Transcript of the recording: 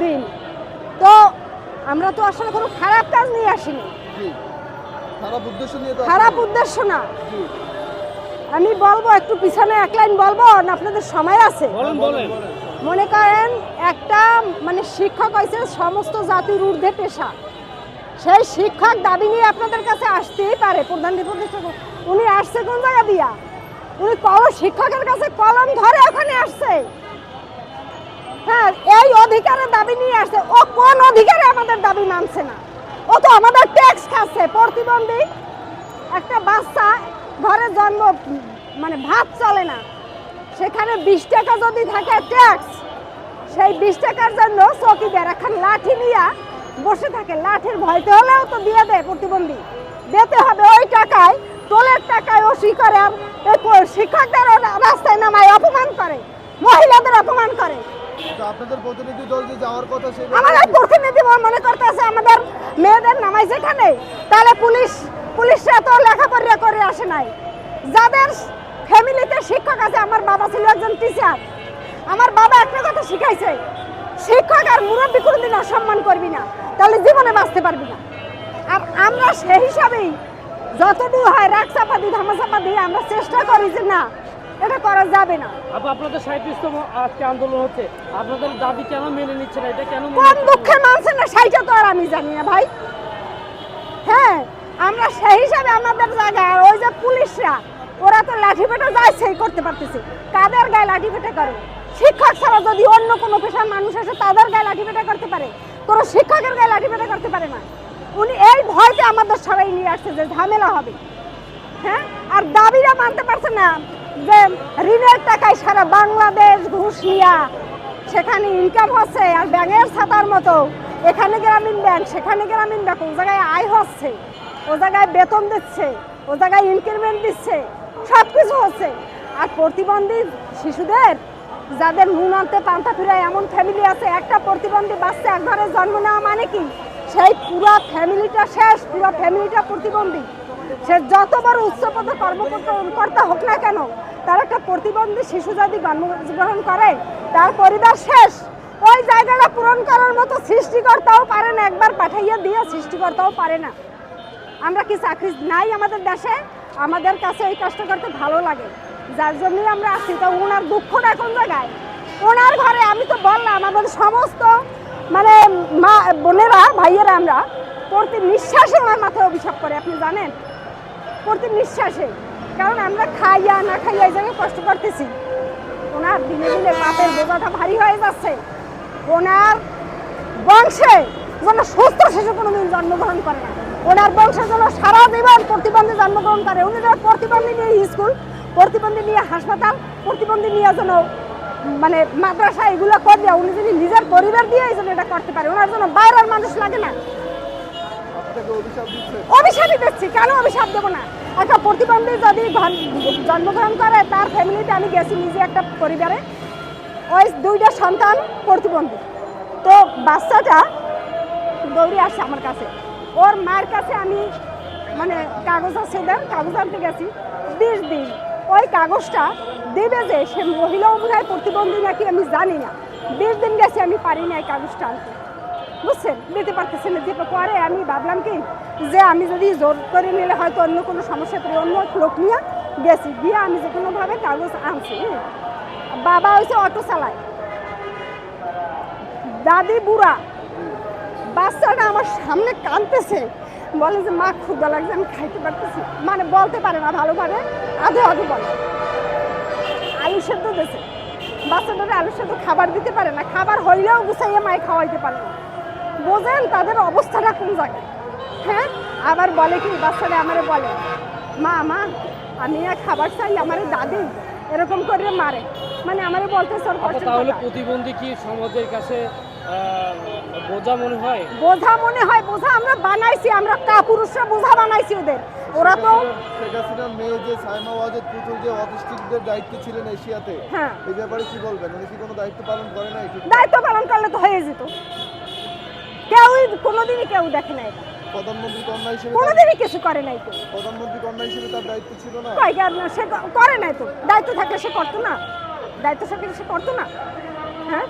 দিন। তো আমরা তো আসলে কোনো খারাপ কাজ নিয়ে আসিনি। খারাপ উদ্দেশ্য নিয়ে তো খারাপ আসেনি। উদ্দেশ্য না। আমি বলব একটু পিছনে এক লাইন বলব না আপনাদের সময় আছে? বলেন বলেন। মনে করেন একটা মানে শিক্ষক হয়েছে সমস্ত জাতির ঊর্ধ্বে পেশা। সেই শিক্ষক দাবি নিয়ে আপনাদের কাছে আসতেই পারে প্রধান উনি আসছে কোন জায়গা দিয়া? উনি কল শিক্ষকের কাছে কলম ধরে ওখানে আসছে। অধিকারের দাবি নিয়ে আসছে ও কোন অধিকারে আমাদের দাবি মানছে না। ও তো আমাদের ট্যাক্স খাচ্ছে, প্রতিবন্ধী একটা বাচ্চা ঘরে জন্ম মানে ভাত চলে না। সেখানে বিশ টাকা যদি থাকে ট্যাক্স সেই বিশ টাকার জন্য চকিদার এখন লাঠি নিয়ে বসে থাকে। লাঠির ভয়তে হলেও তো দিয়ে দেয় প্রতিবন্ধী। দিতে হবে ওই টাকায় টোলের টাকায় ও করে আর এই প- শিক্ষকদের রাস্তায় নামায় অপমান করে মহিলাদের অপমান করে তো আপনাদের প্রতিনিধি দল যে যাওয়ার কথা সেই আমাদের প্রতিনিধি মনে করতেছে, আমাদের মেয়েদের নামাই যেখানে তাহলে পুলিশ, পুলিশরা তো লেখাপড়া করে আসে নাই। যাদের ফ্যামিলিতে শিক্ষক আছে, আমার বাবা ছিল একজন টিচার আমার বাবা একটা কথা শিখাইছে, শিক্ষক আর মুরব্বী কোনোদিন অসম্মান করবি না, তাহলে জীবনে বাঁচতে পারবি না। আর আমরা সেই হিসাবেই যতদূর হয় রাগ চাপা দিই, ধামা চাপা দিয়ে আমরা চেষ্টা করি যে না এটা করা যাবে না। আপু আপনাদের সাঁত্রিশতম আজকে আন্দোলন হচ্ছে। আপনাদের দাবি কেন মেনে নিচ্ছে না? এটা কেন কোন নিচ্ছে না? দুঃখে মানছে না সেইটা তো আর আমি জানি না ভাই। হ্যাঁ আমরা সেই হিসাবে আমাদের জায়গায় আর ওই যে পুলিশরা ওরা তো লাঠি পেটা যায় সেই করতে পারতেছে। কাদের গায়ে লাঠি পেটা করে। শিক্ষক ছাড়া যদি অন্য কোনো পেশার মানুষ আসে তাদের গায়ে লাঠি পেটা করতে পারে। কোনো শিক্ষকের গায়ে লাঠি পেটা করতে পারে না। উনি এই ভয়তে আমাদের সবাই নিয়ে আসছে যে ঝামেলা হবে। হ্যাঁ আর দাবিরা মানতে পারছে না। যে ঋণের টাকায় সারা বাংলাদেশ ঘুষ নিয়া সেখানে ইনকাম হচ্ছে আর ব্যাঙের ছাতার মতো। এখানে গ্রামীণ ব্যাংক, সেখানে গ্রামীণ ব্যাংক, ও জায়গায় আয় হচ্ছে, ও জায়গায় বেতন দিচ্ছে, ও জায়গায় ইনক্রিমেন্ট দিচ্ছে সব কিছু হচ্ছে। আর প্রতিবন্ধী শিশুদের, যাদের নুন আনতে পান্তা ফিরায় এমন ফ্যামিলি আছে, একটা প্রতিবন্ধী বাচ্চা এক ঘরে জন্ম নেওয়া মানে কি? সেই পুরো ফ্যামিলিটা শেষ, পুরো ফ্যামিলিটা প্রতিবন্ধী। সে যত বড় উচ্চপদ কর্মকর্তা হোক না কেন, তার একটা প্রতিবন্ধী শিশু যদি জন্মগ্রহণ করে, তার পরিবার শেষ। ওই জায়গাটা পূরণ করার মতো সৃষ্টিকর্তাও পারে না, একবার পাঠাইয়া দিয়ে সৃষ্টিকর্তাও পারে না। আমরা কি চাকরি নাই আমাদের দেশে? আমাদের কাছে এই কাজটা করতে ভালো লাগে। যার জন্যই আমরা আসছি তো ওনার দুঃখটা কোন জায়গায়? ওনার ঘরে আমি তো বললাম, আমাদের সমস্ত মানে মা, বোনেরা, ভাইয়েরা আমরা প্রতি নিঃশ্বাসে আমার মাথায় অভিশাপ করে, আপনি জানেন? প্রতি নিঃশ্বাসে। কারণ আমরা খাইয়া না খাইয়া এই জায়গায় কষ্ট করতেছি। ওনার দিনে দিনে পাপের বোঝাটা ভারী হয়ে যাচ্ছে। ওনার বংশে যেন সুস্থ শিশু কোনোদিন জন্মগ্রহণ করে না। ওনার বংশে যেন সারা জীবন প্রতিবন্ধী জন্মগ্রহণ করে। উনি যেন প্রতিবন্ধী নিয়ে স্কুল প্রতিবন্ধী নিয়ে হাসপাতাল প্রতিবন্ধী নিয়ে যেন মানে মাদ্রাসা এগুলো করবে উনি যদি নিজের পরিবার দিয়ে যেন এটা করতে পারে ওনার জন্য বাইরের মানুষ লাগে না। অভিশাপ দিচ্ছি। কেন অভিশাপ দেবো না? একটা প্রতিবন্ধী যদি জন্মগ্রহণ করে, তার ফ্যামিলিতে আমি গেছি নিজে একটা পরিবারে। ওই দুইটা সন্তান প্রতিবন্ধী। তো বাচ্চাটা দৌড়ে আসছে আমার কাছে। ওর মায়ের কাছে আমি মানে কাগজ আছে ওদের কাগজ আনতে গেছি। বিশ দিন। ওই কাগজটা দেবে যে সে মহিলাও মনে হয় প্রতিবন্ধী নাকি আমি জানি না। বিশ দিন গেছি আমি পারি না এই কাগজটা আনতে। বুঝছেন? দিতে পারতেছেন না যেটা পরে আমি ভাবলাম কি, যে আমি যদি জোর করে নিলে হয়তো অন্য কোনো সমস্যা পড়ে, অন্য লোক নিয়ে গেছি, গিয়ে আমি যে কোনোভাবে কাগজ আনছি। বাবা হয়েছে অটো চালায়। দাদি বুড়া। বাচ্চাটা আমার সামনে কাঁদতেছে। বলে যে, মা ক্ষুদা লাগছে, আমি খাইতে পারতেছি মানে বলতে পারে না ভালোভাবে, আধে আধে বলে। আলু সেদ্ধ দিয়েছে বাচ্চাটারে আলু সেদ্ধ খাবার দিতে পারে না। খাবার হইলেও গুছাইয়ে মায়ে খাওয়াইতে পারে না। বোঝেন তাদের অবস্থাটা কোন জায়গায়। হ্যাঁ? আবার বলে কি বাচ্চারা আমারে বলে মা মা আমি আর খাবার চাই আমার দাদি এরকম করে মারে। মানে আমার বলতে সর তাহলে প্রতিবন্ধী কি সমাজের কাছে বোঝা মনে হয়? বোঝা মনে হয় বোঝা আমরা বানাইছি আমরা কাপুরুষরা বোঝা বানাইছি ওদের। ওরা তো শেখ হাসিনার মেয়ে যে সাইমা ওয়াজেদ পুতুল যে অটিস্টিকদের দায়িত্বে ছিলেন এশিয়াতে হ্যাঁ। এই ব্যাপারে কি বলবেন? উনি কি কোনো দায়িত্ব পালন করে নাই? দায়িত্ব পালন করলে তো হয়ে যেত। কেউই কোনোদিনই কেউ দেখে না এটা প্রধানমন্ত্রী কন্যা হিসেবে কোনোদিনই কিছু করে নাই তো প্রধানমন্ত্রী কন্যা হিসেবে তার দায়িত্ব ছিল না? কয় কি আর না, সে করে নাই তো। দায়িত্ব থাকলে সে করতো না। দায়িত্ব থাকলে সে করতো না। হ্যাঁ?